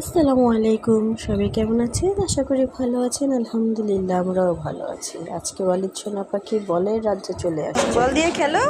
আসসালামু আলাইকুম, সবাই কেমন আছেন? আশা করি ভালো আছেন, আলহামদুলিল্লাহ আমরাও ভালো আছি। আজকে ওয়ালিদ সোনা পাখি বলের রাজ্যে চলে আসছে। বল দিয়ে খেলো।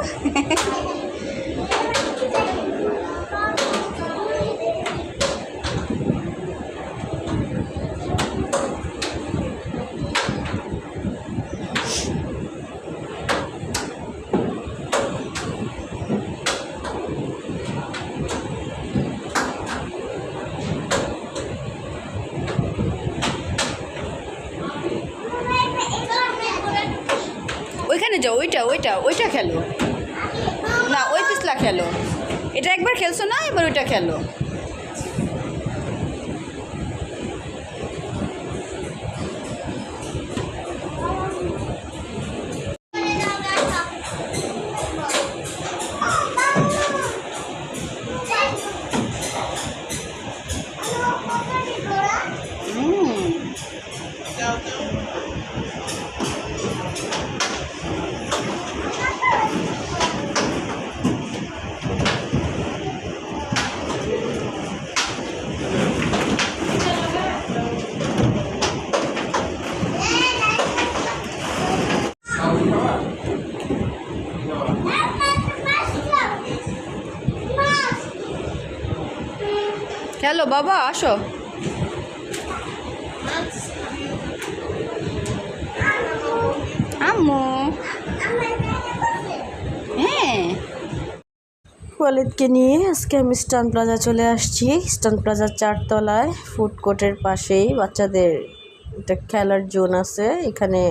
ওইখানে যাও, ওইটা ওইটা ওইটা খেলো। না, ওই পিছলা খেলো। এটা একবার খেলছো না, এবার ওইটা খেলো? খেলো বাবা, আসো। আম্মু। হ্যাঁ। ওয়ালিদকে নিয়ে আজকে আমি স্টান প্লাজা চলে আসছি। স্টান প্লাজার চারতলায় ফুড কোর্টের পাশেই বাচ্চাদের একটা খেলার জোন আছে। এখানে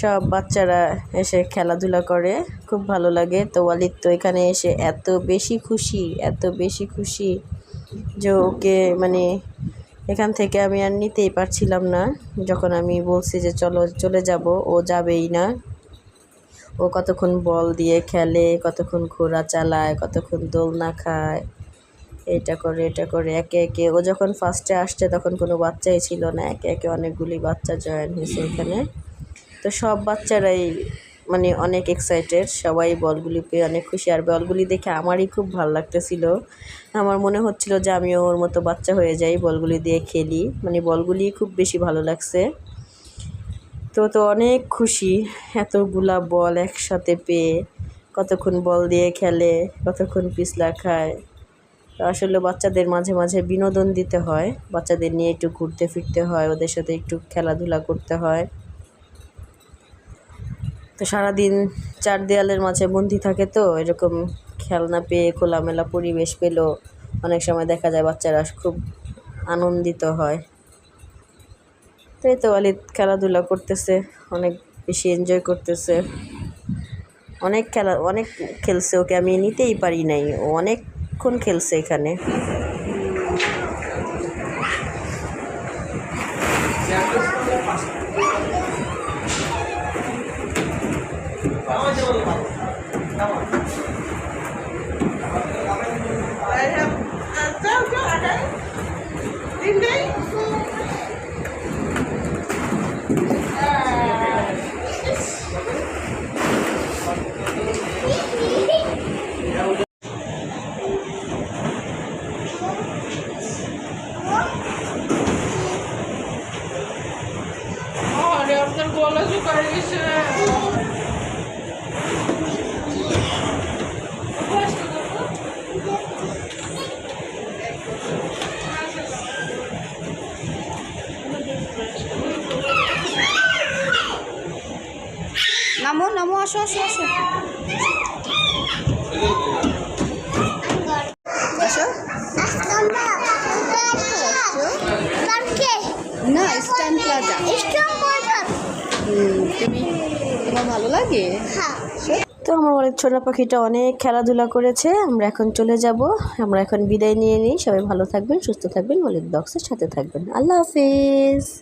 সব বাচ্চারা এসে খেলাধুলা করে। খুব ভালো লাগে। তো ওয়ালিদ তো এখানে এসে এত বেশি খুশি, এত বেশি খুশি। যে ওকে মানে এখান থেকে আমি আর নিতেই পারছিলাম না। যখন আমি বলছি যে চলো, চলে যাব, ও যাবেই না। ও কতক্ষণ বল দিয়ে খেলে, কতক্ষণ ঘোড়া চালায়, কতক্ষণ দোলনা খায়, এটা করে এটা করে, একে একে। ও যখন ফার্স্টে আসছে তখন কোনো বাচ্চাই ছিল না। একে একে অনেকগুলি বাচ্চা জয়েন হয়েছে এখানে। তো সব বাচ্চারাই মানে অনেক এক্সাইটেড সবাই বলগুলি পেয়ে অনেক খুশি। আর বলগুলি দেখে আমারই খুব ভালো লাগতেছিল। আমার মনে হচ্ছিল যে আমিও ওর মতো বাচ্চা হয়ে যাই, বলগুলি দিয়ে খেলি। মানে বলগুলি খুব বেশি ভালো লাগছে। তো তো অনেক খুশি। এতগুলা বল একসাথে পেয়ে, কতক্ষণ বল দিয়ে খেলে, কতক্ষণ পিছলা খায়। আসলে বাচ্চাদের মাঝে মাঝে বিনোদন দিতে হয়। বাচ্চাদের নিয়ে একটু ঘুরতে ফিরতে হয়, ওদের সাথে একটু খেলাধুলা করতে হয়। তো সারাদিন চার দেয়ালের মাঝে বন্দি থাকে তো, এরকম খেলনা পেয়ে খোলামেলা পরিবেশ পেলেও অনেক সময় দেখা যায় বাচ্চারা খুব আনন্দিত হয়। তো এই তো ওয়ালিদ খেলাধুলা করতেছে, অনেক বেশি এনজয় করতেছে। অনেক খেলা, অনেক খেলছে ওকে, আমি নিতেই পারি নাই। ও অনেকক্ষণ খেলছে এখানে। અંદર બોલો શું કરીશ নামো আসো আসো আসো। না প্লাজা তুমি তোমার ভালো লাগে? তো আমার অনেক ছোটো পাখিটা অনেক খেলাধুলা করেছে। আমরা এখন চলে যাব। আমরা এখন বিদায় নিয়ে নিই। সবাই ভালো থাকবেন সুস্থ থাকবেন। অলিদ বক্সের সাথে থাকবেন। আল্লাহ হাফিজ।